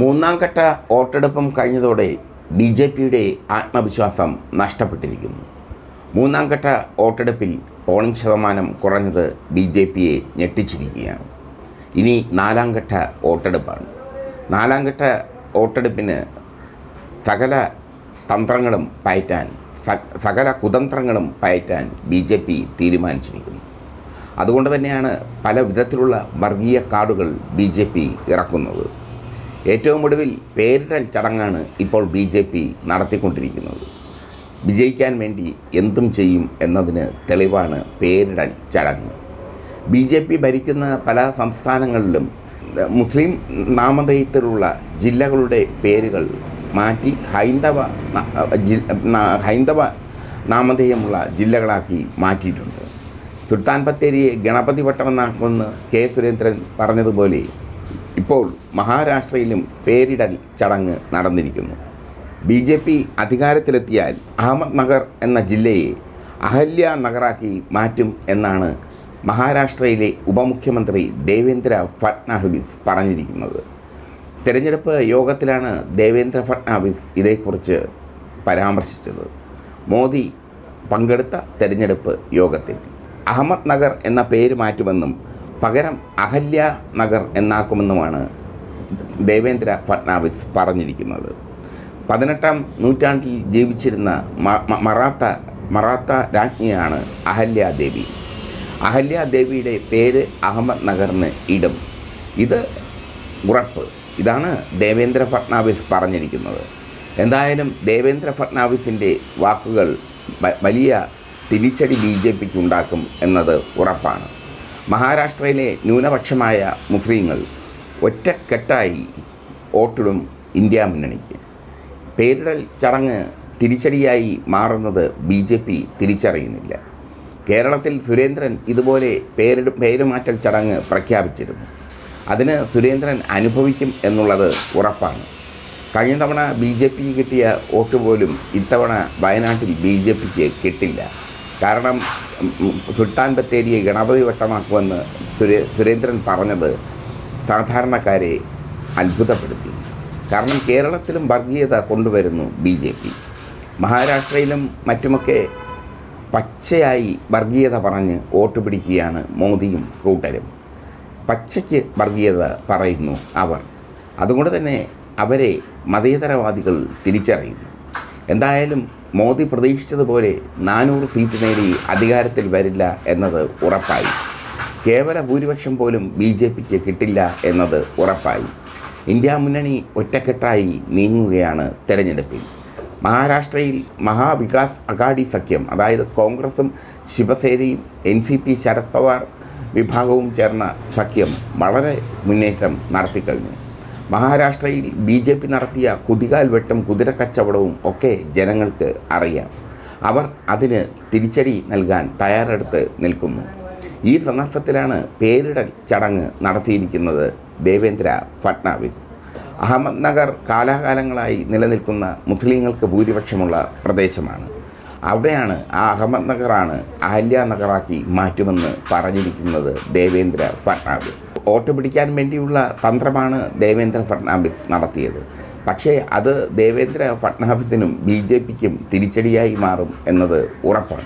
മൂന്നാം ഘട്ട വോട്ടെടുപ്പും കഴിഞ്ഞതോടെ ബി ജെ പിയുടെ ആത്മവിശ്വാസം നഷ്ടപ്പെട്ടിരിക്കുന്നു. മൂന്നാം ഘട്ട വോട്ടെടുപ്പിൽ പോളിംഗ് ശതമാനം കുറഞ്ഞത് ബി ജെ പിയെ ഞെട്ടിച്ചിരിക്കുകയാണ്. ഇനി നാലാം ഘട്ട വോട്ടെടുപ്പാണ്. നാലാം ഘട്ട വോട്ടെടുപ്പിന് സകല തന്ത്രങ്ങളും പയറ്റാൻ സകല കുതന്ത്രങ്ങളും പയറ്റാൻ ബി ജെ പി തീരുമാനിച്ചിരിക്കുന്നു. അതുകൊണ്ട് തന്നെയാണ് പല വിധത്തിലുള്ള വർഗീയ കാർഡുകൾ ബി ജെ പി ഇറക്കുന്നത്. ഏറ്റവും ഒടുവിൽ പേരിടൽ ചടങ്ങാണ് ഇപ്പോൾ ബി ജെ പി നടത്തിക്കൊണ്ടിരിക്കുന്നത്. വിജയിക്കാൻ വേണ്ടി എന്തും ചെയ്യും എന്നതിന് തെളിവാണ് പേരിടൽ ചടങ്ങ്. ബി ജെ പി ഭരിക്കുന്ന പല സംസ്ഥാനങ്ങളിലും മുസ്ലിം നാമധേയത്തിലുള്ള ജില്ലകളുടെ പേരുകൾ മാറ്റി ഹൈന്ദവ ഹൈന്ദവ നാമധേയമുള്ള ജില്ലകളാക്കി മാറ്റിയിട്ടുണ്ട്. സുൽത്താൻ ബത്തേരിയെ ഗണപതി വട്ടമെന്നാക്കുമെന്ന് കെ സുരേന്ദ്രൻ പറഞ്ഞതുപോലെ ഇപ്പോൾ മഹാരാഷ്ട്രയിലും പേരിടൽ ചടങ്ങ് നടന്നിരിക്കുന്നു. ബി ജെ പി അധികാരത്തിലെത്തിയാൽ അഹമ്മദ് നഗർ എന്ന ജില്ലയെ അഹല്യ നഗറാക്കി മാറ്റും എന്നാണ് മഹാരാഷ്ട്രയിലെ ഉപമുഖ്യമന്ത്രി ദേവേന്ദ്ര ഫട്നാവിസ് പറഞ്ഞിരിക്കുന്നത്. തെരഞ്ഞെടുപ്പ് യോഗത്തിലാണ് ദേവേന്ദ്ര ഫട്നാവിസ് ഇതേക്കുറിച്ച് പരാമർശിച്ചത്. മോദി പങ്കെടുത്ത തെരഞ്ഞെടുപ്പ് യോഗത്തിൽ അഹമ്മദ് നഗർ എന്ന പേര് മാറ്റുമെന്നും പകരം അഹല്യ നഗർ എന്നാക്കുമെന്നുമാണ് ദേവേന്ദ്ര ഫട്നാവിസ് പറഞ്ഞിരിക്കുന്നത്. പതിനെട്ടാം നൂറ്റാണ്ടിൽ ജീവിച്ചിരുന്ന മറാത്ത മറാത്ത രാജ്ഞിയാണ് അഹല്യാദേവി. അഹല്യാദേവിയുടെ പേര് അഹമ്മദ് നഗറിന് ഇടും. ഇത് ഉറപ്പ്. ഇതാണ് ദേവേന്ദ്ര ഫട്നാവിസ് പറഞ്ഞിരിക്കുന്നത്. എന്തായാലും ദേവേന്ദ്ര ഫട്നാവിസിന്റെ വാക്കുകൾ വലിയ തിരിച്ചടി ബി ജെ പിക്ക് ഉണ്ടാക്കും എന്നത് ഉറപ്പാണ്. മഹാരാഷ്ട്രയിലെ ന്യൂനപക്ഷമായ മുസ്ലിങ്ങൾ ഒറ്റക്കെട്ടായി വോട്ടിടും ഇന്ത്യ മുന്നണിക്ക്. പേരിടൽ ചടങ്ങ് തിരിച്ചടിയായി മാറുന്നത് ബി ജെ പി തിരിച്ചറിയുന്നില്ല. കേരളത്തിൽ സുരേന്ദ്രൻ ഇതുപോലെ പേരിട പേരുമാറ്റൽ ചടങ്ങ് പ്രഖ്യാപിച്ചിരുന്നു. അതിന് സുരേന്ദ്രൻ അനുഭവിക്കും എന്നുള്ളത് ഉറപ്പാണ്. കഴിഞ്ഞ തവണ ബി ജെ പിക്ക് കിട്ടിയ വോട്ട് പോലും ഇത്തവണ വയനാട്ടിൽ ബി ജെ പിക്ക് കിട്ടില്ല. കാരണം സുൽത്താൻ ബത്തേരിയെ ഗണപതി വട്ടമാക്കുമെന്ന് സുരേ സുരേന്ദ്രൻ പറഞ്ഞത് സാധാരണക്കാരെ അത്ഭുതപ്പെടുത്തി. കാരണം കേരളത്തിലും വർഗീയത കൊണ്ടുവരുന്നു ബി ജെ പി. മഹാരാഷ്ട്രയിലും മറ്റുമൊക്കെ പച്ചയായി വർഗീയത പറഞ്ഞ് വോട്ട് പിടിക്കുകയാണ് മോദിയും കൂട്ടരും. പച്ചയ്ക്ക് വർഗീയത പറയുന്നു അവർ. അതുകൊണ്ട് തന്നെ അവരെ മതേതരവാദികൾ തിരിച്ചറിയുന്നു. എന്തായാലും മോദി പ്രതീക്ഷിച്ചതുപോലെ നാനൂറ് സീറ്റ് നേടി അധികാരത്തിൽ വരില്ല എന്നത് ഉറപ്പായി. കേവല ഭൂരിപക്ഷം പോലും ബി ജെ പിക്ക് കിട്ടില്ല എന്നത് ഉറപ്പായി. ഇന്ത്യ മുന്നണി ഒറ്റക്കെട്ടായി നീങ്ങുകയാണ് തെരഞ്ഞെടുപ്പിൽ. മഹാരാഷ്ട്രയിൽ മഹാവികാസ് അഗാഡി സഖ്യം അതായത് കോൺഗ്രസും ശിവസേനയും N C P Sharad Pawar വിഭാഗവും ചേർന്ന സഖ്യം വളരെ മുന്നേറ്റം നടത്തിക്കഴിഞ്ഞു. മഹാരാഷ്ട്രയിൽ ബി ജെ പി നടത്തിയ കുതികാൽ വെട്ടും കുതിരക്കച്ചവടവും ഒക്കെ ജനങ്ങൾക്ക് അറിയാം. അവർ അതിന് തിരിച്ചടി നൽകാൻ തയ്യാറെടുത്ത് നിൽക്കുന്നു. ഈ സന്ദർഭത്തിലാണ് പേരിടൽ ചടങ്ങ് നടത്തിയിരിക്കുന്നത് ദേവേന്ദ്ര ഫട്നാവിസ് അഹമ്മദ് നഗർ കാലാകാലങ്ങളായി നിലനിൽക്കുന്ന മുസ്ലിങ്ങൾക്ക് ഭൂരിപക്ഷമുള്ള പ്രദേശമാണ്. അവിടെയാണ് ആ അഹമ്മദ് നഗറാണ് അഹല്യ നഗറാക്കി മാറ്റുമെന്ന് പറഞ്ഞിരിക്കുന്നത് ദേവേന്ദ്ര ഫട്നാവിസ് വോട്ട് പിടിക്കാൻ വേണ്ടിയുള്ള തന്ത്രമാണ് ദേവേന്ദ്ര ഫട്നാവിസ് നടത്തിയത്. പക്ഷേ അത് ദേവേന്ദ്ര ഫട്നാവിസിനും ബി ജെ പിക്കും തിരിച്ചടിയായി മാറും എന്നത് ഉറപ്പാണ്.